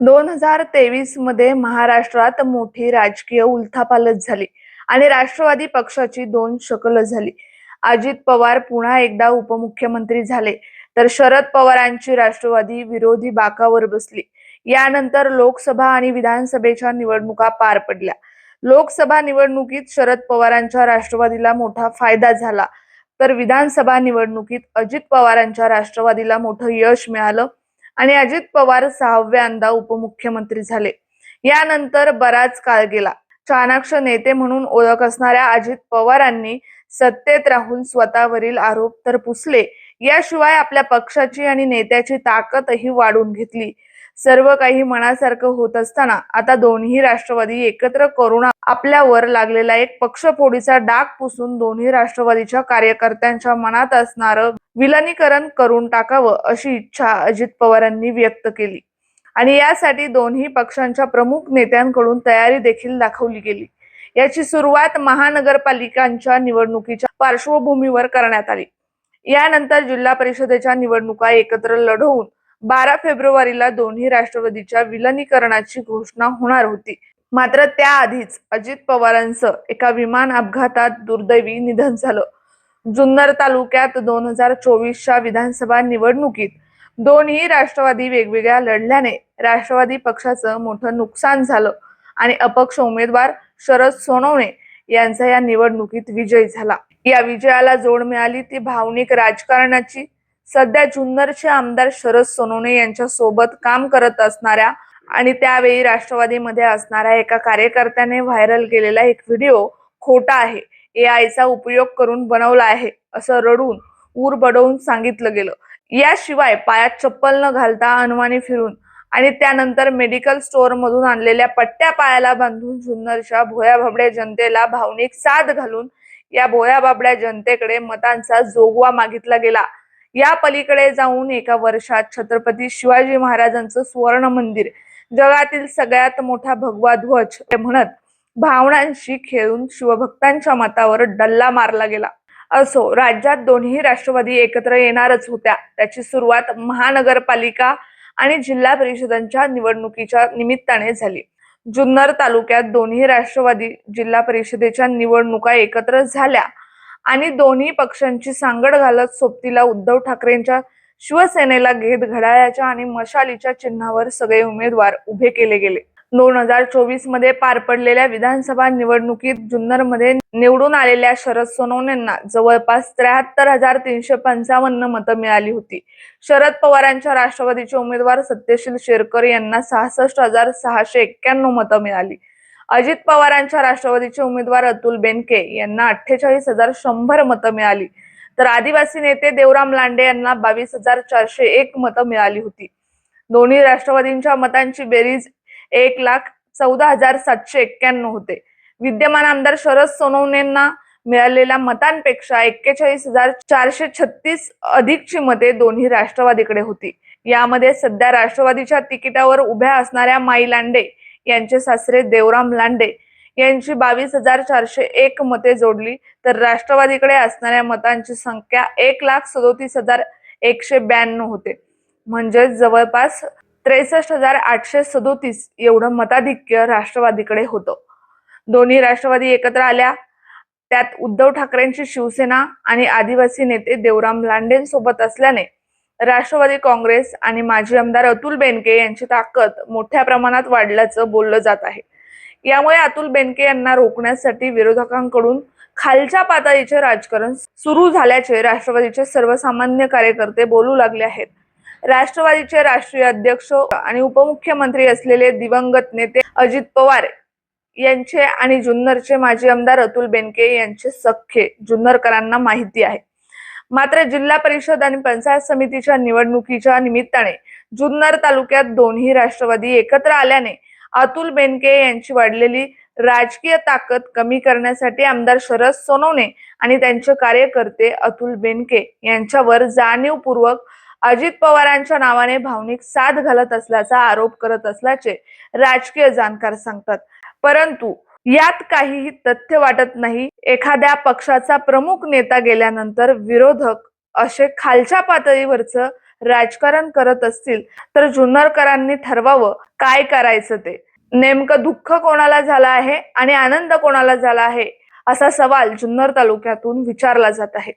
दोन हजार तेवीसमध्ये महाराष्ट्रात मोठी राजकीय उलथापालथ झाली आणि राष्ट्रवादी पक्षाची दोन शकल झाली. अजित पवार पुन्हा एकदा उपमुख्यमंत्री झाले तर शरद पवारांची राष्ट्रवादी विरोधी बाकावर बसली. यानंतर लोकसभा आणि विधानसभेच्या निवडणुका पार पडल्या. लोकसभा निवडणुकीत शरद पवारांच्या राष्ट्रवादीला मोठा फायदा झाला. तर विधानसभा निवडणुकीत अजित पवारांच्या राष्ट्रवादीला मोठं यश मिळालं. आणि अजित पवार सहाव्यांदा उपमुख्यमंत्री झाले. यानंतर बराच काळ गेला. चाणाक्ष नेते म्हणून ओळख असणाऱ्या अजित पवारांनी सत्तेत राहून स्वतःवरील आरोप तर पुसले. याशिवाय आपल्या पक्षाची आणि नेत्याची ताकदही वाढून घेतली. सर्व काही मनासारखं होत असताना आता दोन्ही राष्ट्रवादी एकत्र करून आपल्यावर लागलेला एक पक्षफोडीचा डाग पुसून दोन्ही राष्ट्रवादीच्या कार्यकर्त्यांच्या मनात असणारं विलनीकरण करून टाकावं अशी इच्छा अजित पवारांनी व्यक्त केली. आणि यासाठी दोन्ही पक्षांच्या प्रमुख नेत्यांकडून तयारी देखील दाखवली गेली. याची सुरुवात महानगरपालिकांच्या निवडणुकीच्या पार्श्वभूमीवर करण्यात आली. यानंतर जिल्हा परिषदेच्या निवडणुका एकत्र लढवून बारा फेब्रुवारीला दोन्ही राष्ट्रवादीच्या विलनीकरणाची घोषणा होणार होती. मात्र त्याआधीच अजित पवारांचं एका विमान अपघातात दुर्दैवी निधन झालं. जुन्नर तालुक्यात दोन हजार चोवीसच्या विधानसभा निवडणुकीत दोन्ही राष्ट्रवादी वेगवेगळ्या लढल्याने राष्ट्रवादी पक्षाचं मोठं नुकसान झालं आणि अपक्ष उमेदवार शरद सोनवणे यांचा या निवडणुकीत विजय झाला. या विजयाला जोड मिळाली ती भावनिक राजकारणाची सध्या जुन्नरचे आमदार शरद सोनवणे यांच्या सोबत काम करत असणाऱ्या आणि त्यावेळी राष्ट्रवादीमध्ये असणाऱ्या एका कार्यकर्त्याने व्हायरल केलेला एक व्हिडिओ खोटा आहे. ए चा उपयोग करून बनवला आहे असं रडून ऊर बडवून सांगितलं गेलं. याशिवाय पायात चप्पल न घालता अनवाणी फिरून आणि त्यानंतर मेडिकल स्टोअर मधून आणलेल्या पट्ट्या पायाला बांधून जुन्नरच्या भोया भाबड्या जनतेला भावनिक साथ घालून या भोया बाबड्या जनतेकडे मतांचा जोगवा मागितला गेला. या पलीकडे जाऊन एका वर्षात छत्रपती शिवाजी महाराजांचं सुवर्ण मंदिर जगातील सगळ्यात मोठा भगवा ध्वज म्हणत भावनांशी खेळून शिवभक्तांच्या मतावर डल्ला मारला गेला. असो राज्यात दोन्ही राष्ट्रवादी एकत्र येणारच होत्या. त्याची सुरुवात महानगरपालिका आणि जिल्हा परिषदांच्या निवडणुकीच्या निमित्ताने झाली. जुन्नर तालुक्यात दोन्ही राष्ट्रवादी जिल्हा परिषदेच्या निवडणुका एकत्र झाल्या. आणि दोन्ही पक्षांची सांगड घालत सोबतीला उद्धव ठाकरेंच्या शिवसेनेला घेत घड्याळाच्या आणि मशालीच्या चिन्हावर सगळे उमेदवार उभे केले गेले. दोन हजार चोवीसमध्ये पार पडलेल्या विधानसभा निवडणुकीत जुन्नरमध्ये निवडून आलेल्या शरद सोनवणेंना जवळपास त्र्याहत्तर हजार तीनशे पंचावन्न मतं मिळाली होती. शरद पवारांच्या राष्ट्रवादीचे उमेदवार सत्यशील शेरकर यांना सहासष्ट हजार सहाशे एक्क्याण्णव मतं मिळाली. अजित पवारांच्या राष्ट्रवादीचे उमेदवार अतुल बेनके यांना अठ्ठेचाळीस हजार शंभर मतं मिळाली. तर आदिवासी नेते देवराम लांडे यांना बावीस हजार चारशे एक मतं मिळाली होती. दोन्ही राष्ट्रवादींच्या मतांची बेरीज एक लाख चौदा हजार सातशे एक्क्याण्णव होते. विद्यमान आमदार शरद सोनवणेंना मिळालेल्या मतांपेक्षा एक्केचाळीस हजार चारशे छत्तीस अधिकची मते दोन्ही राष्ट्रवादीकडे होती. यामध्ये सध्या राष्ट्रवादीच्या तिकिटावर उभ्या असणाऱ्या माई लांडे यांचे सासरे देवराम लांडे यांची बावीस हजार चारशे एक मते जोडली. तर राष्ट्रवादीकडे असणाऱ्या मतांची संख्या एक लाख सदोतीस हजार एकशे ब्याण्णव होते. म्हणजे जवळपास त्रेसष्ट हजार आठशे सदोतीस एवढं मताधिक्य राष्ट्रवादीकडे होतं. दोन्ही राष्ट्रवादी एकत्र आल्या. त्यात उद्धव ठाकरेंची शिवसेना आणि आदिवासी नेते देवराम लांडेंसोबत असल्याने राष्ट्रवादी काँग्रेस आणि माजी आमदार अतुल बेनके यांची ताकद मोठ्या प्रमाणात वाढल्याचं बोललं जात आहे. यामुळे अतुल बेनके यांना रोखण्यासाठी विरोधकांकडून खालच्या पातळीचे राजकारण सुरू झाल्याचे राष्ट्रवादीचे सर्वसामान्य कार्यकर्ते बोलू लागले आहेत. राष्ट्रवादीचे राष्ट्रीय अध्यक्ष आणि उपमुख्यमंत्री असलेले दिवंगत नेते अजित पवार यांचे आणि जुन्नरचे माजी आमदार अतुल बेनके यांचे सख्खे जुन्नरकरांना माहिती आहे. मात्र जिल्हा परिषद आणि पंचायत समितीच्या निवडणुकीच्या निमित्ताने जुन्नर तालुक्यात दोन्ही राष्ट्रवादी एकत्र आल्याने अतुल बेनके यांची वाढलेली राजकीय ताकद कमी करण्यासाठी आमदार शरद सोनवणे आणि त्यांचे कार्यकर्ते अतुल बेनके यांच्यावर जाणीवपूर्वक अजित पवारांच्या नावाने भावनिक साथ घालत असल्याचा आरोप करत असल्याचे राजकीय जाणकार सांगतात. परंतु यात काहीही तथ्य वाटत नाही. एखाद्या पक्षाचा प्रमुख नेता गेल्यानंतर विरोधक असे खालच्या पातळीवरच राजकारण करत असतील तर जुन्नरकरांनी ठरवावं काय करायचं ते. नेमकं दुःख कोणाला झालं आहे आणि आनंद कोणाला झाला आहे असा सवाल जुन्नर तालुक्यातून विचारला जात आहे.